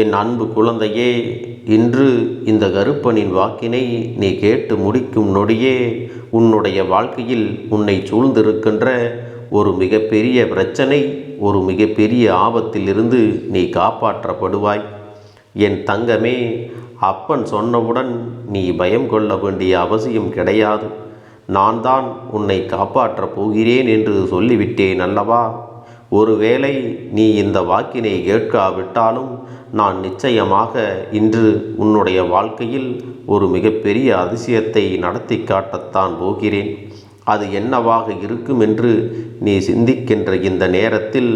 என் அன்பு குழந்தையே இன்று இந்த கருப்பனின் வாக்கினை நீ கேட்டு முடிக்கும் நொடியே உன்னுடைய வாழ்க்கையில் உன்னை சூழ்ந்திருக்கின்ற ஒரு மிகப்பெரிய பிரச்சனை ஒரு மிகப்பெரிய ஆபத்திலிருந்து நீ காப்பாற்றப்படுவாய். என் தங்கமே அப்பன் சொன்னவுடன் நீ பயம் கொள்ள வேண்டிய அவசியம் கிடையாது. நான் தான் உன்னை காப்பாற்றப் போகிறேன் என்று சொல்லிவிட்டேன் அல்லவா? ஒருவேளை நீ இந்த வாக்கினை கேட்காவிட்டாலும் நான் நிச்சயமாக இன்று உன்னுடைய வாழ்க்கையில் ஒரு மிகப்பெரிய அதிசயத்தை நடத்தி காட்டத்தான் போகிறேன். அது என்னவாக இருக்கும் என்று நீ சிந்திக்கின்ற இந்த நேரத்தில்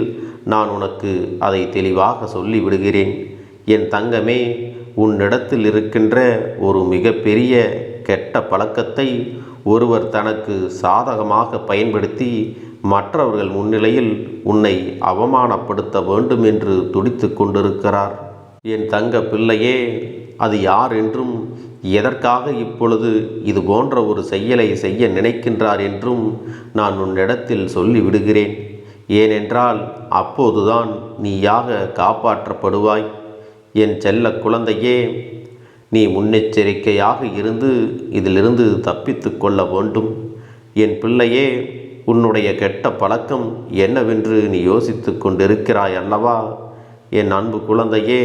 நான் உனக்கு அதை தெளிவாக சொல்லிவிடுகிறேன். என் தங்கமே உன்னிடத்தில் இருக்கின்ற ஒரு மிகப்பெரிய கெட்ட பழக்கத்தை ஒருவர் தனக்கு சாதகமாக பயன்படுத்தி மற்றவர்கள் முன்னிலையில் உன்னை அவமானப்படுத்த வேண்டும் என்று துடித்து கொண்டிருக்கிறார். என் தங்க பிள்ளையே அது யார் என்றும் எதற்காக இப்பொழுது இது போன்ற ஒரு செயலை செய்ய நினைக்கின்றார் என்றும் நான் உன்னிடத்தில் சொல்லிவிடுகிறேன். ஏனென்றால் அப்போதுதான் நீயாக காப்பாற்றப்படுவாய். என் செல்ல குழந்தையே நீ முன்னெச்சரிக்கையாக இருந்து இதிலிருந்து தப்பித்து கொள்ள வேண்டும். என் பிள்ளையே உன்னுடைய கெட்ட பழக்கம் என்னவென்று நீ யோசித்து கொண்டிருக்கிறாய் அல்லவா? என் அன்பு குழந்தையே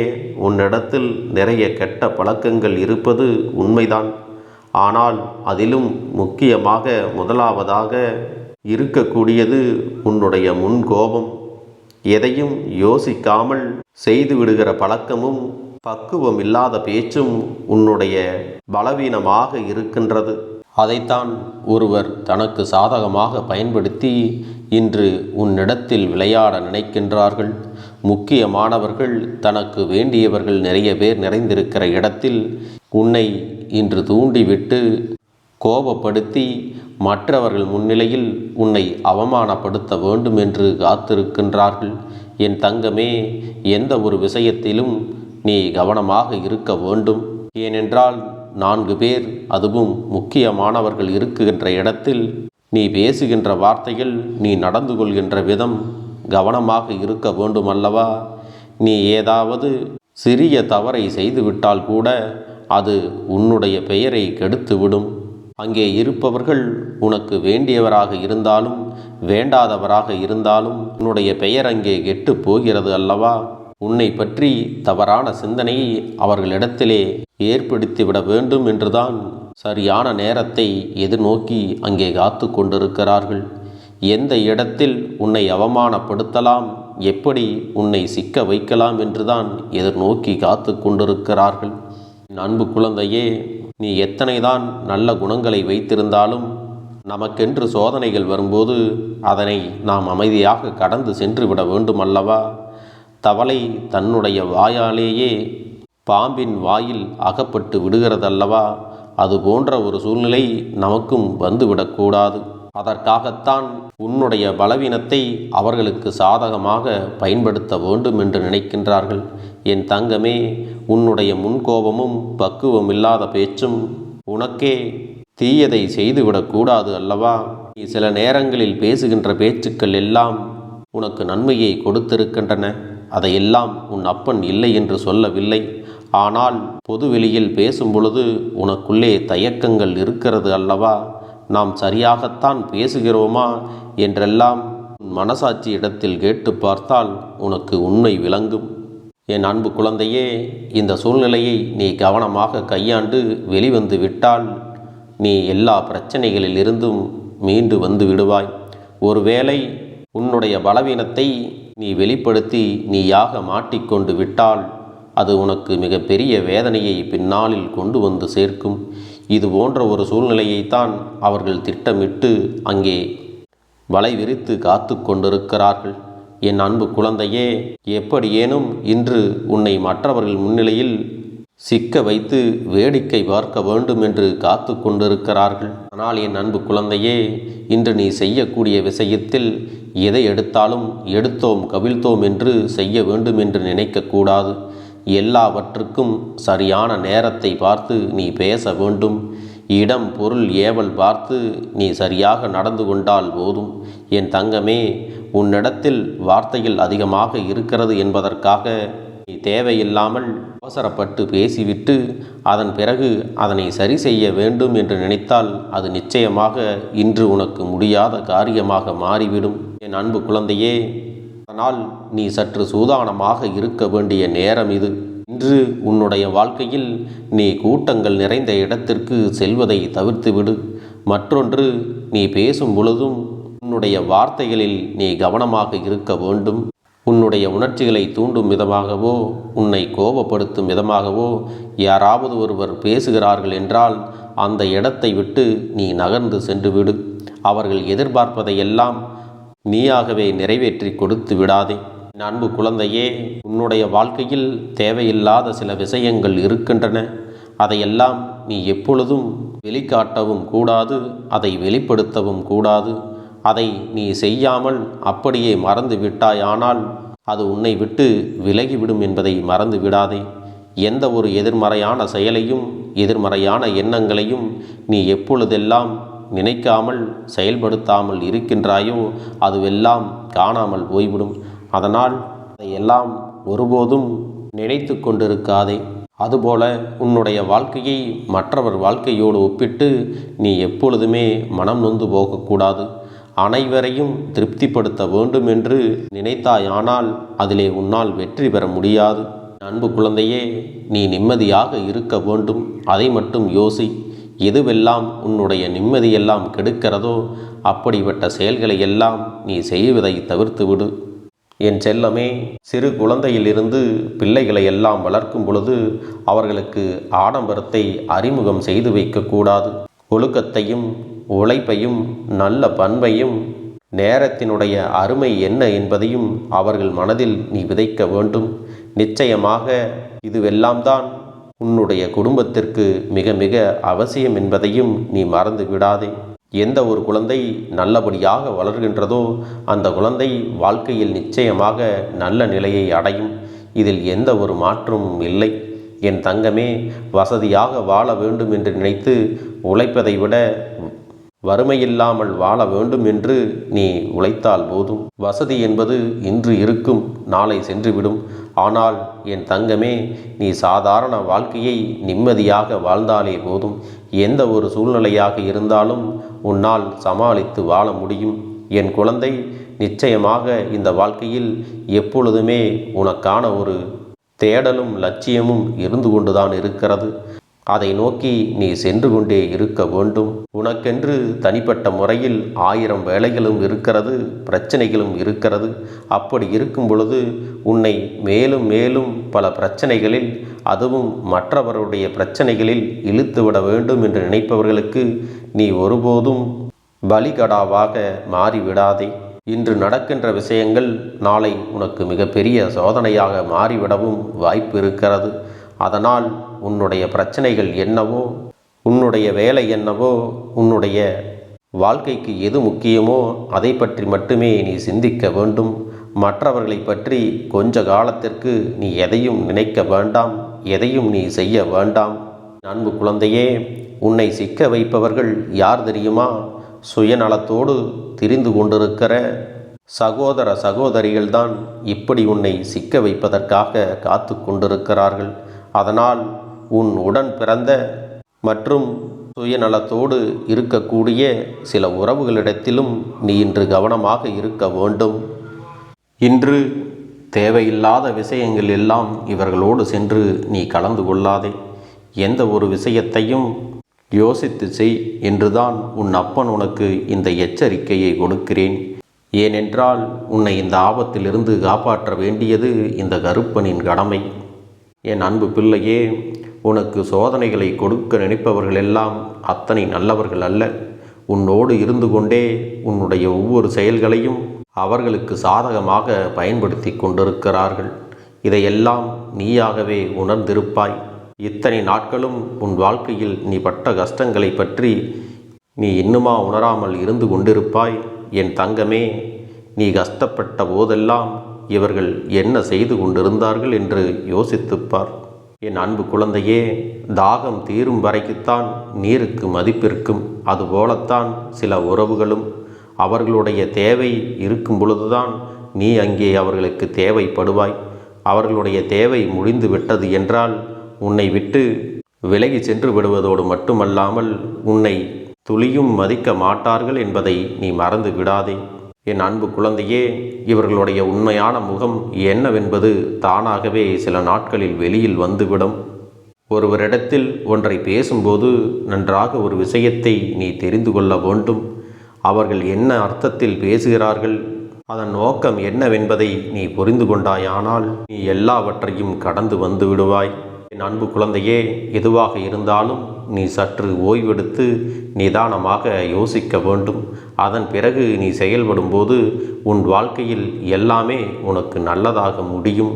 உன்னிடத்தில் நிறைய கெட்ட பழக்கங்கள் இருப்பது உண்மைதான். ஆனால் அதிலும் முக்கியமாக முதலாவதாக இருக்கக்கூடியது உன்னுடைய முன்கோபம். எதையும் யோசிக்காமல் செய்து விடுகிற பழக்கமும் பக்குவம் இல்லாத பேச்சும் உன்னுடைய பலவீனமாக இருக்கின்றது. அதைத்தான் ஒருவர் தனக்கு சாதகமாக பயன்படுத்தி இன்று உன்னிடத்தில் விளையாட நினைக்கின்றார்கள். முக்கியமானவர்கள் தனக்கு வேண்டியவர்கள் நிறைய பேர் நிறைந்திருக்கிற இடத்தில் உன்னை இன்று தூண்டிவிட்டு கோபப்படுத்தி மற்றவர்கள் முன்னிலையில் உன்னை அவமானப்படுத்த வேண்டும் என்று காத்திருக்கின்றார்கள். என் தங்கமே எந்த ஒரு விஷயத்திலும் நீ கவனமாக இருக்க வேண்டும். ஏனென்றால் நான்கு பேர் அதுவும் முக்கியமானவர்கள் இருக்குகின்ற இடத்தில் நீ பேசுகின்ற வார்த்தைகள் நீ நடந்து கொள்கின்ற விதம் கவனமாக இருக்க வேண்டுமல்லவா? நீ ஏதாவது சிறிய தவறை செய்துவிட்டால் கூட அது உன்னுடைய பெயரை கெடுத்துவிடும். அங்கே இருப்பவர்கள் உனக்கு வேண்டியவராக இருந்தாலும் வேண்டாதவராக இருந்தாலும் உன்னுடைய பெயர் அங்கே கெட்டு போகிறது அல்லவா? உன்னை பற்றி தவறான சிந்தனையை அவர்களிடத்திலே ஏற்படுத்திவிட வேண்டும் என்றுதான் சரியான நேரத்தை எதிர்நோக்கி அங்கே காத்து கொண்டிருக்கிறார்கள். எந்த இடத்தில் உன்னை அவமானப்படுத்தலாம் எப்படி உன்னை சிக்க வைக்கலாம் என்றுதான் எதிர்நோக்கி காத்து கொண்டிருக்கிறார்கள். அன்பு குழந்தையே நீ எத்தனைதான் நல்ல குணங்களை வைத்திருந்தாலும் நமக்கென்று சோதனைகள் வரும்போது அதனை நாம் அமைதியாக கடந்து சென்று விட வேண்டும் அல்லவா தவளை தன்னுடைய வாயாலேயே பாம்பின் வாயில் அகப்பட்டு விடுகிறதல்லவா? அது போன்ற ஒரு சூழ்நிலை நமக்கும் வந்துவிடக்கூடாது. அதற்காகத்தான் உன்னுடைய பலவீனத்தை அவர்களுக்கு சாதகமாக பயன்படுத்த வேண்டும் என்று நினைக்கின்றார்கள். என் தங்கமே உன்னுடைய முன்கோபமும் பக்குவம் இல்லாத பேச்சும் உனக்கே தீயதை செய்துவிடக்கூடாது அல்லவா? நீ சில நேரங்களில் பேசுகின்ற பேச்சுக்கள் எல்லாம் உனக்கு நன்மையை கொடுத்திருக்கின்றன. அதையெல்லாம் உன் அப்பன் இல்லை என்று சொல்லவில்லை. ஆனால் பொதுவெளியில் பேசும் பொழுது உனக்குள்ளே தயக்கங்கள் இருக்கிறது அல்லவா? நாம் சரியாகத்தான் பேசுகிறோமா? என்றெல்லாம் உன் மனசாட்சி இடத்தில் கேட்டு பார்த்தால் உனக்கு உண்மை விளங்கும். என் அன்பு குழந்தையே இந்த சூழ்நிலையை நீ கவனமாக கையாண்டு வெளிவந்து விட்டால் நீ எல்லா பிரச்சனைகளிலிருந்தும் மீண்டு வந்து விடுவாய். ஒருவேளை உன்னுடைய பலவீனத்தை நீ வெளிப்படுத்தி நீயாக மாட்டிக்கொண்டு விட்டால் அது உனக்கு மிகப்பெரிய வேதனையை பின்னாளில் கொண்டு வந்து சேர்க்கும். இது போன்ற ஒரு சூழ்நிலையைத்தான் அவர்கள் திட்டமிட்டு அங்கே வலை விரித்து காத்து கொண்டிருக்கிறார்கள். என் அன்பு குழந்தையே எப்படியேனும் இன்று உன்னை மற்றவர்கள் முன்னிலையில் சிக்க வைத்து வேடிக்கை பார்க்க வேண்டும் என்று காத்து கொண்டிருக்கிறார்கள். ஆனால் என் அன்பு குழந்தையே இன்று நீ செய்யக்கூடிய விஷயத்தில் எதை எடுத்தாலும் எடுத்தோம் கவிழ்த்தோம் என்று செய்ய வேண்டும் என்று நினைக்கக்கூடாது எல்லாவற்றுக்கும் சரியான நேரத்தை பார்த்து நீ பேச வேண்டும். இடம் பொருள் ஏவல் பார்த்து நீ சரியாக நடந்து கொண்டால் போதும். என் தங்கமே உன்னிடத்தில் வார்த்தையில் அதிகமாக இருக்கிறது என்பதற்காக தேவையில்லாமல் அவசரப்பட்டு பேசிவிட்டு அதன் பிறகு அதனை சரி செய்ய வேண்டும் என்று நினைத்தால் அது நிச்சயமாக இன்று உனக்கு முடியாத காரியமாக மாறிவிடும். என் அன்பு குழந்தையே அதனால் நீ சற்று சூதானமாக இருக்க வேண்டிய நேரம் இது. இன்று உன்னுடைய வாழ்க்கையில் நீ கூட்டங்கள் நிறைந்த இடத்திற்கு செல்வதை தவிர்த்துவிடு. மற்றொன்று நீ பேசும் பொழுதும் உன்னுடைய வார்த்தைகளில் நீ கவனமாக இருக்க வேண்டும். உன்னுடைய உணர்ச்சிகளை தூண்டும் விதமாகவோ உன்னை கோபப்படுத்தும் விதமாகவோ யாராவது ஒருவர் பேசுகிறார்கள் என்றால் அந்த இடத்தை விட்டு நீ நகர்ந்து சென்று விடு. அவர்கள் எதிர்பார்ப்பதையெல்லாம் நீயாகவே நிறைவேற்றி கொடுத்து விடாதே. அன்பு குழந்தையே உன்னுடைய வாழ்க்கையில் தேவையில்லாத சில விஷயங்கள் இருக்கின்றன. அதையெல்லாம் நீ எப்பொழுதும் வெளிக்காட்டவும் கூடாது அதை வெளிப்படுத்தவும் கூடாது. அதை நீ செய்யாமல் அப்படியே மறந்து விட்டாயானால் அது உன்னை விட்டு விலகிவிடும் என்பதை மறந்து விடாதே. எந்த ஒரு எதிர்மறையான செயலையும் எதிர்மறையான எண்ணங்களையும் நீ எப்பொழுதெல்லாம் நினைக்காமல் செயல்படுத்தாமல் இருக்கின்றாயோ அதுவெல்லாம் காணாமல் போய்விடும். அதனால் அதையெல்லாம் ஒருபோதும் நினைத்து கொண்டிருக்காதே. அதுபோல உன்னுடைய வாழ்க்கையை மற்றவர் வாழ்க்கையோடு ஒப்பிட்டு நீ எப்பொழுதுமே மனம் நொந்து போகக்கூடாது. அனைவரையும் திருப்திப்படுத்த வேண்டும் என்று நினைத்தாயானால் அதிலே உன்னால் வெற்றி பெற முடியாது. அன்பு குழந்தையே நீ நிம்மதியாக இருக்க வேண்டும். அதை மட்டும் யோசி. எதுவெல்லாம் உன்னுடைய நிம்மதியெல்லாம் கெடுக்கிறதோ அப்படிப்பட்ட செயல்களை எல்லாம் நீ செய்வதை தவிர்த்து விடு. என் செல்லமே சிறு குழந்தையிலிருந்து பிள்ளைகளை எல்லாம் வளர்க்கும் பொழுது அவர்களுக்கு ஆடம்பரத்தை அறிமுகம் செய்து வைக்கக்கூடாது. ஒழுக்கத்தையும் உழைப்பையும் நல்ல பண்பையும் நேரத்தினுடைய அருமை என்ன என்பதையும் அவர்கள் மனதில் நீ விதைக்க வேண்டும். நிச்சயமாக இதுவெல்லாம் தான் உன்னுடைய குடும்பத்திற்கு மிக மிக அவசியம் என்பதையும் நீ மறந்து விடாதே. எந்த ஒரு குழந்தை நல்லபடியாக வளர்கின்றதோ அந்த குழந்தை வாழ்க்கையில் நிச்சயமாக நல்ல நிலையை அடையும். இதில் எந்த ஒரு மாற்றமும் இல்லை. என் தங்கமே வசதியாக வாழ வேண்டும் என்று நினைத்து உழைப்பதை விட வறுமையில்லாமல் வாழ வேண்டும் என்று நீ உழைத்தால் போதும். வசதி என்பது இன்று இருக்கும் நாளை சென்றுவிடும். ஆனால் என் தங்கமே நீ சாதாரண வாழ்க்கையை நிம்மதியாக வாழ்ந்தாலே போதும். எந்த ஒரு சூழ்நிலையாக இருந்தாலும் உன்னால் சமாளித்து வாழ முடியும். என் குழந்தை நிச்சயமாக இந்த வாழ்க்கையில் எப்பொழுதுமே உனக்கான ஒரு தேடலும் லட்சியமும் இருந்து கொண்டுதான் இருக்கிறது. அதை நோக்கி நீ சென்று கொண்டே இருக்க வேண்டும். உனக்கென்று தனிப்பட்ட முறையில் ஆயிரம் வேலைகளும் இருக்கிறது பிரச்சனைகளும் இருக்கிறது. அப்படி இருக்கும் பொழுது உன்னை மேலும் மேலும் பல பிரச்சனைகளில் அதுவும் மற்றவருடைய பிரச்சனைகளில் இழுத்துவிட வேண்டும் என்று நினைப்பவர்களுக்கு நீ ஒருபோதும் பலிகடாவாக மாறிவிடாதே. இன்று நடக்கின்ற விஷயங்கள் நாளை உனக்கு மிகப்பெரிய சோதனையாக மாறிவிடவும் வாய்ப்பு இருக்கிறது. அதனால் உன்னுடைய பிரச்சனைகள் என்னவோ உன்னுடைய வேலை என்னவோ உன்னுடைய வாழ்க்கைக்கு எது முக்கியமோ அதை பற்றி மட்டுமே நீ சிந்திக்க வேண்டும். மற்றவர்களை பற்றி கொஞ்ச காலத்திற்கு நீ எதையும் நினைக்க வேண்டாம் எதையும் நீ செய்ய வேண்டாம். அன்பு குழந்தையே உன்னை சிக்க வைப்பவர்கள் யார் தெரியுமா? சுயநலத்தோடு திரிந்து கொண்டிருக்கிற சகோதர சகோதரிகள்தான் இப்படி உன்னை சிக்க வைப்பதற்காக காத்து கொண்டிருக்கிறார்கள். அதனால் உன் உடன் பிறந்த மற்றும் சுயநலத்தோடு இருக்கக்கூடிய சில உறவுகளிடத்திலும் நீ இன்று கவனமாக இருக்க வேண்டும். இன்று தேவையில்லாத விஷயங்கள் எல்லாம் இவர்களோடு சென்று நீ கலந்து கொள்ளாதே. எந்த ஒரு விஷயத்தையும் யோசித்து செய் என்றுதான் உன் அப்பன் உனக்கு இந்த எச்சரிக்கையை கொடுக்கிறேன். ஏனென்றால் உன்னை இந்த ஆபத்திலிருந்து காப்பாற்ற வேண்டியது இந்த கருப்பனின் கடமை. என் அன்பு பிள்ளையே உனக்கு சோதனைகளை கொடுக்க நினைப்பவர்கள் எல்லாம் அத்தனை நல்லவர்கள் அல்ல. உன்னோடு இருந்து கொண்டே உன்னுடைய ஒவ்வொரு செயல்களையும் அவர்களுக்கு சாதகமாக பயன்படுத்தி கொண்டிருக்கிறார்கள். இதையெல்லாம் நீயாகவே உணர்ந்திருப்பாய். இத்தனை நாட்களும் உன் வாழ்க்கையில் நீ பட்ட கஷ்டங்களை பற்றி நீ இன்னுமா உணராமல் இருந்து கொண்டிருப்பாய். என் தங்கமே நீ கஷ்டப்பட்ட போதெல்லாம் இவர்கள் என்ன செய்து கொண்டிருந்தார்கள் என்று யோசித்துப்பார் என் அன்பு குழந்தையே தாகம் தீரும் வரைக்குத்தான் நீருக்கு மதிப்பிருக்கும். அதுபோலத்தான் சில உறவுகளும் அவர்களுடைய தேவை இருக்கும் பொழுதுதான் நீ அங்கே அவர்களுக்கு தேவைப்படுவாய். அவர்களுடைய தேவை முடிந்து விட்டது என்றால் உன்னை விட்டு விலகி சென்று விடுவதோடு மட்டுமல்லாமல் உன்னை துளியும் மதிக்க மாட்டார்கள் என்பதை நீ மறந்து விடாதே. என் அன்பு குழந்தையே இவர்களுடைய உண்மையான முகம் என்னவென்பது தானாகவே சில நாட்களில் வெளியில் வந்துவிடும். ஒருவரிடத்தில் ஒன்றை பேசும்போது நன்றாக ஒரு விஷயத்தை நீ தெரிந்து கொள்ள வேண்டும். அவர்கள் என்ன அர்த்தத்தில் பேசுகிறார்கள்? அதன் நோக்கம் என்னவென்பதை நீ புரிந்து கொண்டாயானால் நீ எல்லாவற்றையும் கடந்து வந்து விடுவாய். என் அன்பு குழந்தையே எதுவாக இருந்தாலும் நீ சற்று ஓய்வெடுத்து நிதானமாக யோசிக்க வேண்டும். அதன் பிறகு நீ செயல்படும்போது உன் வாழ்க்கையில் எல்லாமே உனக்கு நல்லதாக முடியும்.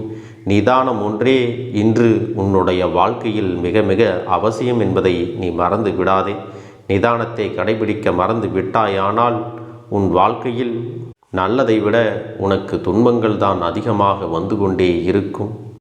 நிதானம் ஒன்றே இன்று உன்னுடைய வாழ்க்கையில் மிக மிக அவசியம் என்பதை நீ மறந்து விடாதே. நிதானத்தை கடைபிடிக்க மறந்து விட்டாயானால் உன் வாழ்க்கையில் நல்லதை விட உனக்கு துன்பங்கள் தான் அதிகமாக வந்து கொண்டே இருக்கும்.